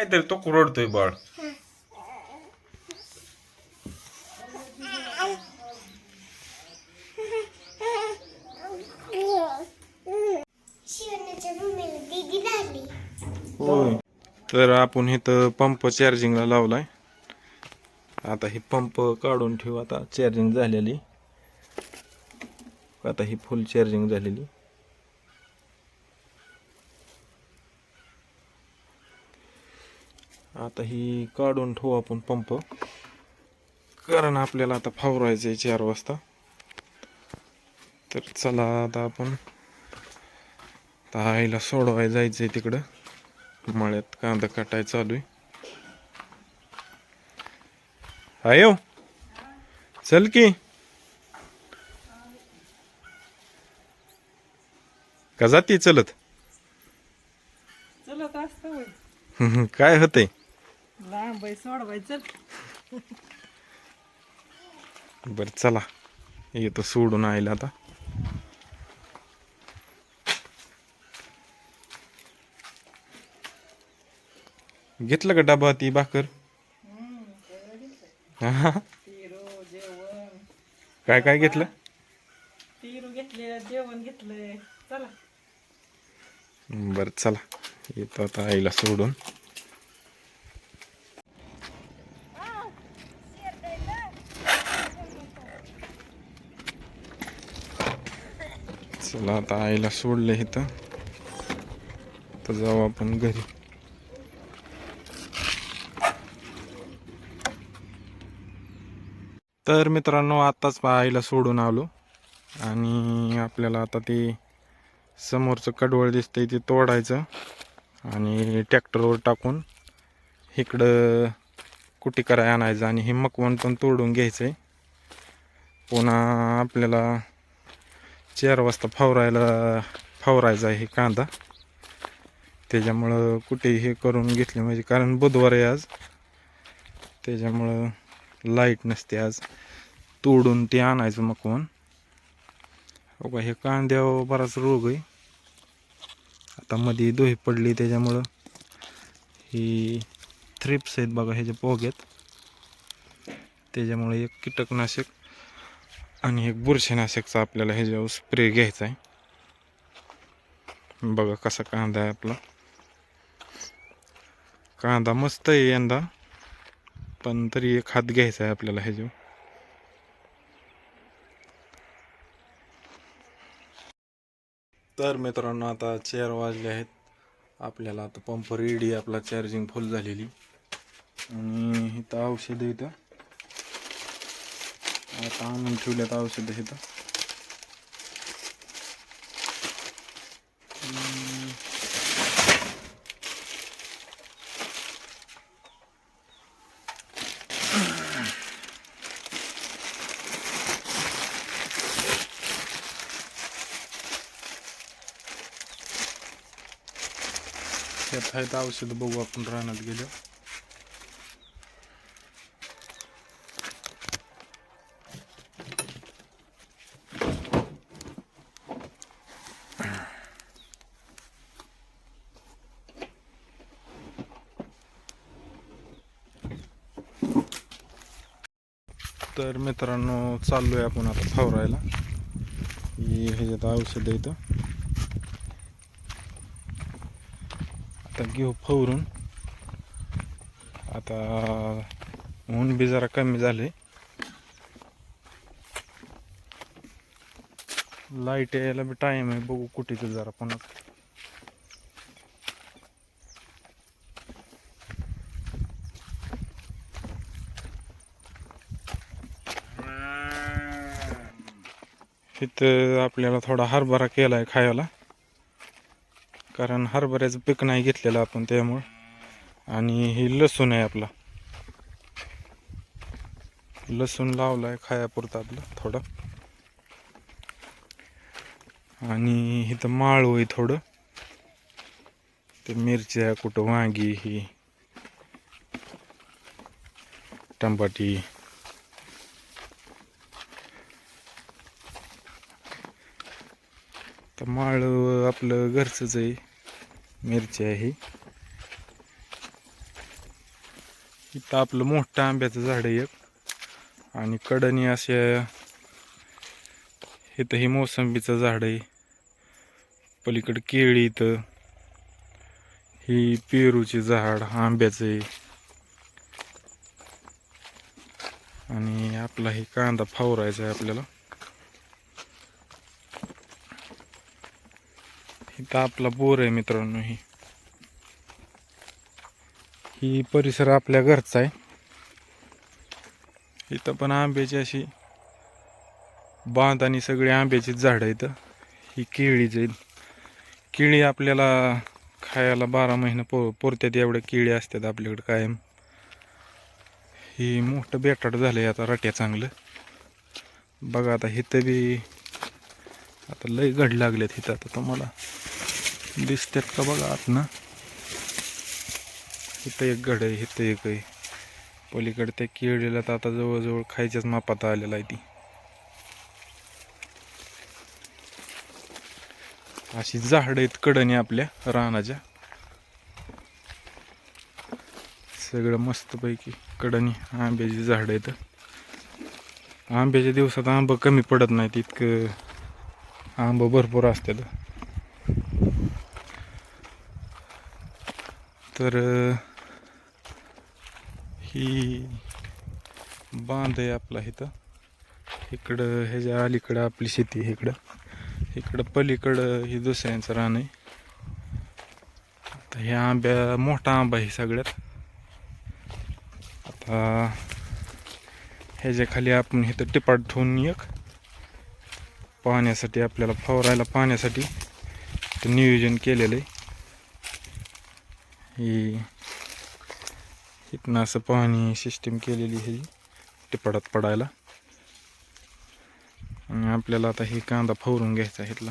काहीतरी तो कुरडतोय बाळ. होय. तर आपण इथं पंप चार्जिंगला लावलाय. आता ही पंप काढून ठेवू. आता चार्जिंग झालेली. आता ही फुल चार्जिंग झालेली. आता ही काढून ठेवू आपण पंप. कारण आपल्याला आता फावरायचं आहे चार वाजता. तर चला आता आपण आईला सोडवाय जायचंय तिकडं. मळ्यात कांदा काटाय चालू आहे. आयो चल की. का जाती चलत? चलत असतं काय होतंय? लांब आहे सोडवाय चल बर चला. येतो सोडून आईला आता. घेतलं का डबा ती भाकर? हा? काय काय घेतलं? तिरू घेतले जेवण घेतलंय चला. बर चला. येतो आता आईला सोडून. चला आता आईला सोडलं इथं. तर जाऊ आपण घरी. तर मित्रांनो आत्ताच आईला सोडून आलो. आणि आपल्याला आता ते समोरचं कडवळ दिसतंय ते तोडायचं. आणि ट्रॅक्टरवर टाकून इकडं कुटी कराय आणायचं आणि हे मकवण पण तोडून घ्यायचं आहे पुन्हा आपल्याला चार वाजता फवरायला फवरायचा आहे हे कांदा. त्याच्यामुळं कुठे हे करून घेतले म्हणजे कारण बुधवार आहे आज. त्याच्यामुळं लाइट नसते आज. तोडून ते आणायचं मग हो का हे कांद्यावर बराच रोग आहे. आता मध्ये दोही पडली त्याच्यामुळं ही थ्रिप्स आहेत बघा ह्याच्या पोग्यात. त्याच्यामुळे एक कीटकनाशक आणि एक बुरशीनाशकचा आपल्याला ह्याच्यावर स्प्रे घ्यायचा आहे. बघा कसा कांदा आहे आपला. कांदा मस्त आहे यंदा. पण तरी एक हात घ्यायचा आहे आपल्याला ह्याच्यावर. तर मित्रांनो आता चार वाजले आहेत. आपल्याला आता पंप रेडी आपला चार्जिंग फुल झालेली. आणि इथं औषध इथं आता आणून ठेवल्यात औषधं इथं हम्म. त्यात आहेत औषधं बघू आपण तर मित्रांनो चाललोय आपण आता फवरायला. ह्याच्यात औषधं इथं. आता घेऊ फवरून. आता ऊन बी जरा कमी झाले लाइट यायला बी टाईम आहे बघू कुठे जरा पण इथं आपल्याला थोडा हरभरा केला आहे खायला. कारण हरभऱ्याचं पीक नाही घेतलेलं आपण त्यामुळं. आणि ही लसूण आहे आपला. लसूण लावलाय खायापुरतं आपलं थोडं. आणि इथं माळू आहे थोडं. ते मिरच्या कुठं वांगी ही टमाटी तर माळ आपलं घरचंच आहे मिरची आहे इथं आपलं मोठं आंब्याचं झाड आहे एक. आणि कडणी असे इथं हे मोसंबीचं झाड आहे. पलीकडं केळी इथं. ही पेरूचे झाड आंब्याचं आहे. आणि आपला हे कांदा फावरायचा आहे आपल्याला. इथं आपला बोर आहे मित्रांनो ही. ही परिसर आपल्या घरचा आहे. इथं पण आंब्याची अशी बांध आणि सगळी आंब्याची झाडं इथं ही केळी जाईल केळी आपल्याला खायला बारा महिने पो पोरत्यात एवढ्या केळी असतात आपल्याकडे कायम. ही मोठं बेटाट झालंय आता रट्या चांगलं. बघा आता इथं बी आता लय घड लागलेत इथं आता तुम्हाला. दिसतात का बघा आत ना इथं एक गड आहे इथं एक आहे. पलीकडे त्या केळीला तर आता जवळजवळ खायच्याच मापात आलेला आहे ती. अशी झाड आहेत कडणी आपल्या रानाच्या. सगळं मस्तपैकी कडणी आंब्याची झाड आहेत. आंब्याच्या दिवसात आंबा कमी पडत नाहीत इतकं आंब भरपूर असतात तर ही बांध आहे आपला इथं. इकडं ह्याच्या अलीकडं आपली शेती आहे इकडं. इकडं पलीकडं ही दुसऱ्यांचं रान आहे. आता ह्या आंब्या मोठा आंबा आहे सगळ्यात. आता ह्याच्या खाली आपण इथं टिपाट ठेवून एक. पाण्यासाठी आपल्याला फवारायला पाण्यासाठी नियोजन केलेलं आहे. ही इथनं असं पाणी सिस्टीम केलेली आहे. ही टिपाडात पडायला. आणि आपल्याला आता हे कांदा फवरून घ्यायचा इथला.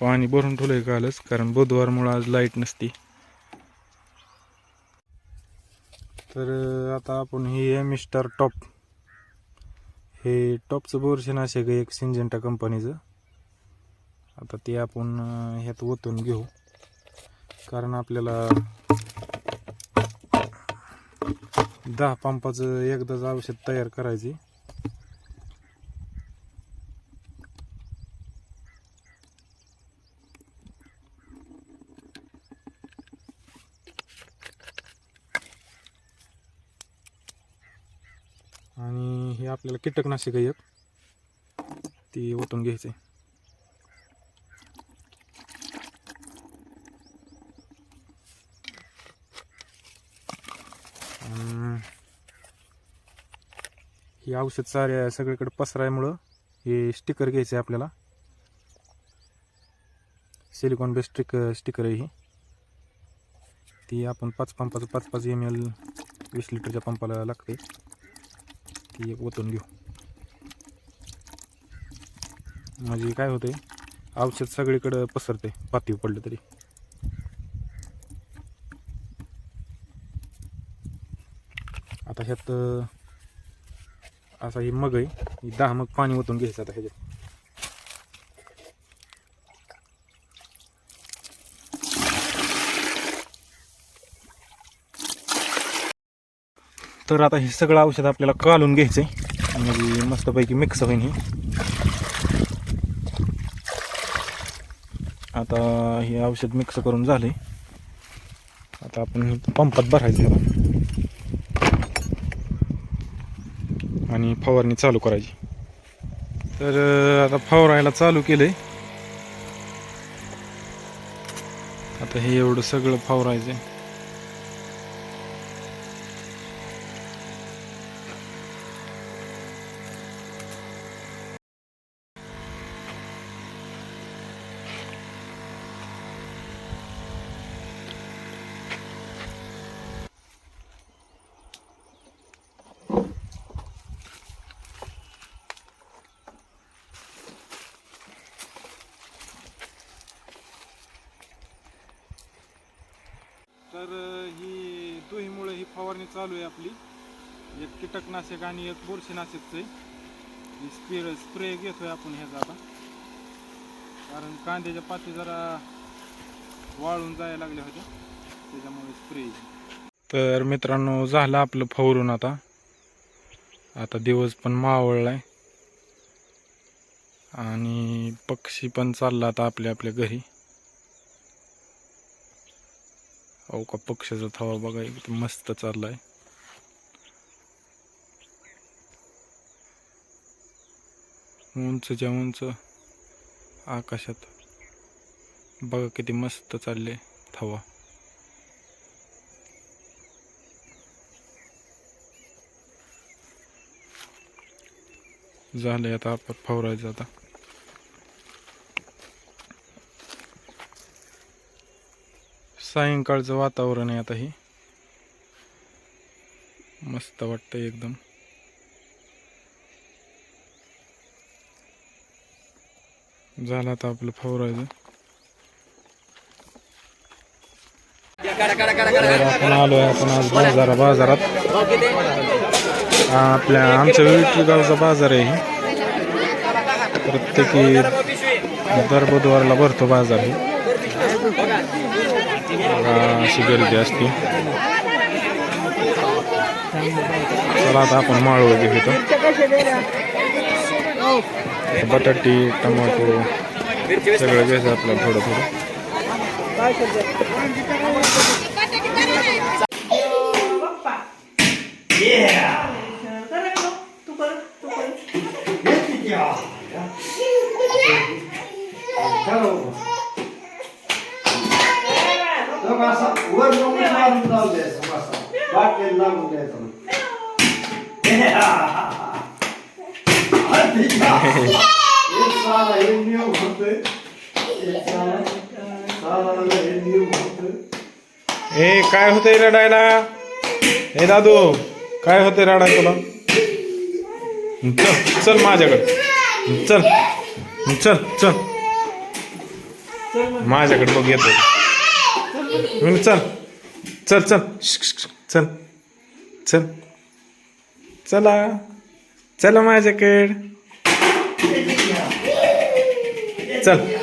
पाणी भरून ठेवलंय कालच कारण बुधवारमुळं आज लाइट नसती. तर आता आपण हे स्टार टॉप हे टॉपचं बुरशीनाशक आहे एक सिंजेंटा कंपनीचं आता ते आपण ह्यात ओतून घेऊ. कारण आपल्याला दहा पंपाचं एकदाच औषध तयार करायची. आणि हे आपल्याला कीटकनाशक आहे एक ती ओतून घ्यायचे. हे औषध साऱ्या सगळीकडे पसरायमुळं हे स्टिकर घ्यायचं आहे आपल्याला. सिलिकॉन बेस्ट स्टिक स्टिकर आहे ही. ती आपण पाच पंपाचं पाच पाच एम एल वीस लिटरच्या पंपाला लागते. ती एक ओतून घेऊ. म्हणजे काय होते औषध सगळीकडं पसरते पातीव पडलं तरी आता ह्यात असा ही मग आहे. ही दहा मग पाणी ओतून घ्यायचं आता ह्याच्यात. तर आता हे सगळं औषध आपल्याला कालून घ्यायचंय. म्हणजे मस्तपैकी मिक्स होईन हे. आता हे औषध मिक्स करून झाले आता आपण पंपात भरायचं आणि फवारणी चालू करायची. तर आता फवारायला चालू केलंय. आता हे एवढं सगळं फवारायचं आहे तर ही दुहीमुळे ही फवारणी चालू आहे आपली. एक कीटकनाशक आणि एक बुरशीनाशकचं आहे. स्प्रे स्प्रे घेतोय आपण ह्याचा आता. कारण कांद्याच्या पाती जरा वाळून जायला लागल्या होत्या. त्याच्यामुळे स्प्रे तर मित्रांनो झालं आपलं फवरून आता. आता दिवस पण मावळलाय. आणि पक्षी पण चालला आता आपल्या आपल्या घरी. अहो का पक्षाचा थवा बघा एकदम मस्त चाललाय. उंचच्या उंच आकाशात. बघा किती मस्त चालले थवा. झालंय आता आपण फवरायचं आता. सायंकाळचं वातावरण आहे आता हे. मस्त वाटतंय एकदम. झालं आता आपलं फवरायचं. तर आपण आलोय आपण आज बाजारा बाजारात. आपल्या आमच्या विविध गावचा बाजार आहे प्रत्येकी दर बुधवारला भरतो बाजार हे. बघा, अशी गर्दी असते चला आता आपण माळव घेतो बटाटी टमाटो सगळं घ्यायचं आपल्याला थोडं थोडं बाप्पा वर मारून द्यायचं लागून द्यायचं. एक हे नियम होतोय. एक साला- सालाला हे नियम होतोय. ए काय होतंय रडायला? ए दादू काय होतंय रडाय तुला? चल चल माझ्याकडे. चल चल चल. माझ्याकडे बघ येतो चल चल चल श्श, चल चल चला चला माझ्याकडे चल